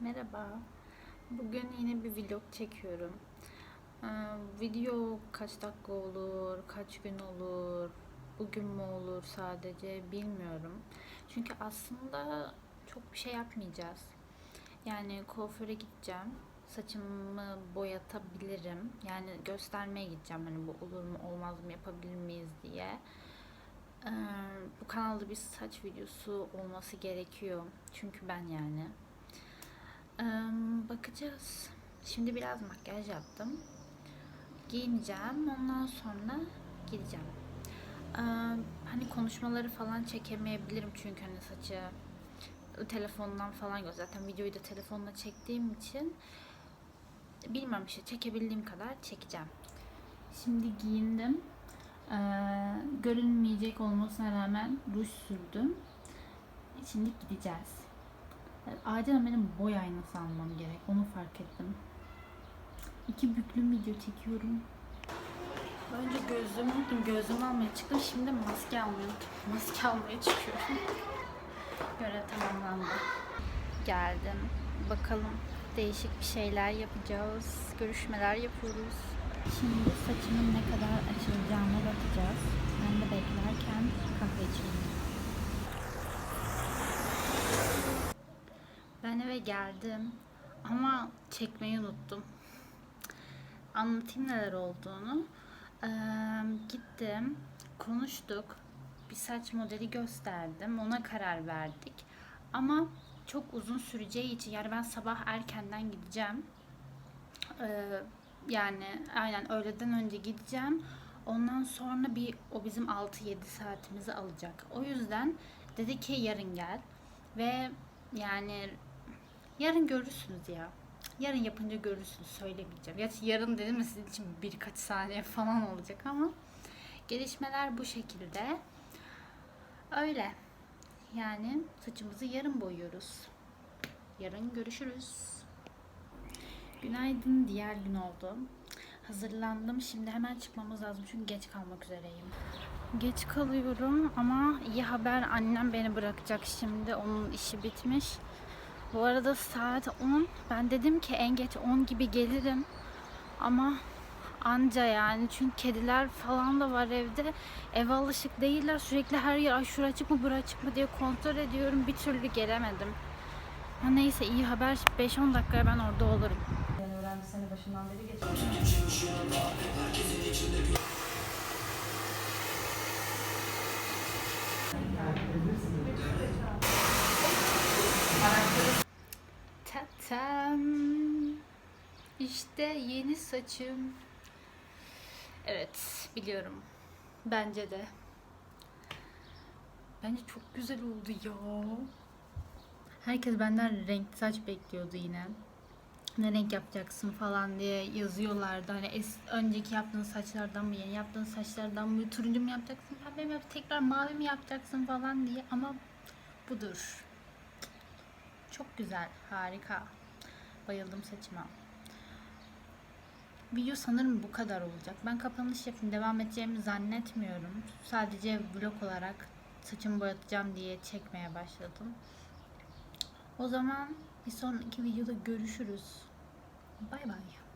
Merhaba. Bugün yine bir vlog çekiyorum. Ee, video kaç dakika olur, kaç gün olur, bugün mü olur sadece bilmiyorum. Çünkü aslında çok bir şey yapmayacağız. Yani kuaföre gideceğim. Saçımı boyatabilirim. Yani göstermeye gideceğim. Hani bu olur mu olmaz mı yapabilir miyiz diye. Ee, bu kanalda bir saç videosu olması gerekiyor. Çünkü ben yani. Bakacağız. Şimdi biraz makyaj yaptım. Giyineceğim. Ondan sonra gideceğim. Hani konuşmaları falan çekemeyebilirim çünkü hani saçı telefondan falan gör. Zaten videoyu da telefonla çektiğim için bilmem işte çekebildiğim kadar çekeceğim. Şimdi giyindim. Ee, görünmeyecek olmasına rağmen ruj sürdüm. Şimdi gideceğiz. Acilen benim boy aynası almam gerek. Onu fark ettim. İki büklüm video çekiyorum. Önce gözlüğümü unuttum. Gözlüğümü almaya çıktım. Şimdi maske almaya Maske almaya çıkıyorum. Görev tamamlandı. Geldim. Bakalım değişik bir şeyler yapacağız. Görüşmeler yapıyoruz. Şimdi saçımın ne kadar açılacağına bakacağız. Ben de beklerken kahve içeyim. Ben eve geldim ama çekmeyi unuttum. Anlatayım neler olduğunu. Ee, gittim, konuştuk. Bir saç modeli gösterdim. Ona karar verdik. Ama çok uzun süreceği için yani ben sabah erkenden gideceğim. Ee, yani aynen öğleden önce gideceğim. Ondan sonra bir o bizim 6-7 saatimizi alacak. O yüzden dedi ki yarın gel. Ve yani yarın görürsünüz ya. Yarın yapınca görürsünüz söylemeyeceğim. Gerçi yarın dedim mi sizin için birkaç saniye falan olacak ama gelişmeler bu şekilde. Öyle. Yani saçımızı yarın boyuyoruz. Yarın görüşürüz. Günaydın diğer gün oldu. Hazırlandım. Şimdi hemen çıkmamız lazım çünkü geç kalmak üzereyim. Geç kalıyorum ama iyi haber annem beni bırakacak şimdi. Onun işi bitmiş. Bu arada saat 10. Ben dedim ki en geç 10 gibi gelirim. Ama anca yani çünkü kediler falan da var evde. Eve alışık değiller. Sürekli her yer ay şura açık mı bura açık mı diye kontrol ediyorum. Bir türlü gelemedim. Ha neyse iyi haber 5-10 dakikaya ben orada olurum. Yani öğrenci sene başından beri geçiyor. Tatam. İşte yeni saçım. Evet, biliyorum. Bence de. Bence çok güzel oldu ya. Herkes benden renkli saç bekliyordu yine. Ne renk yapacaksın falan diye yazıyorlardı. Hani es, önceki yaptığın saçlardan mı, yeni yaptığın saçlardan mı, turuncu mu yapacaksın, pembe mi tekrar mavi mi yapacaksın falan diye. Ama budur. Çok güzel, harika. Bayıldım saçıma. Video sanırım bu kadar olacak. Ben kapanış yapayım. Devam edeceğimi zannetmiyorum. Sadece vlog olarak saçımı boyatacağım diye çekmeye başladım. O zaman bir sonraki videoda görüşürüz. Bay bay.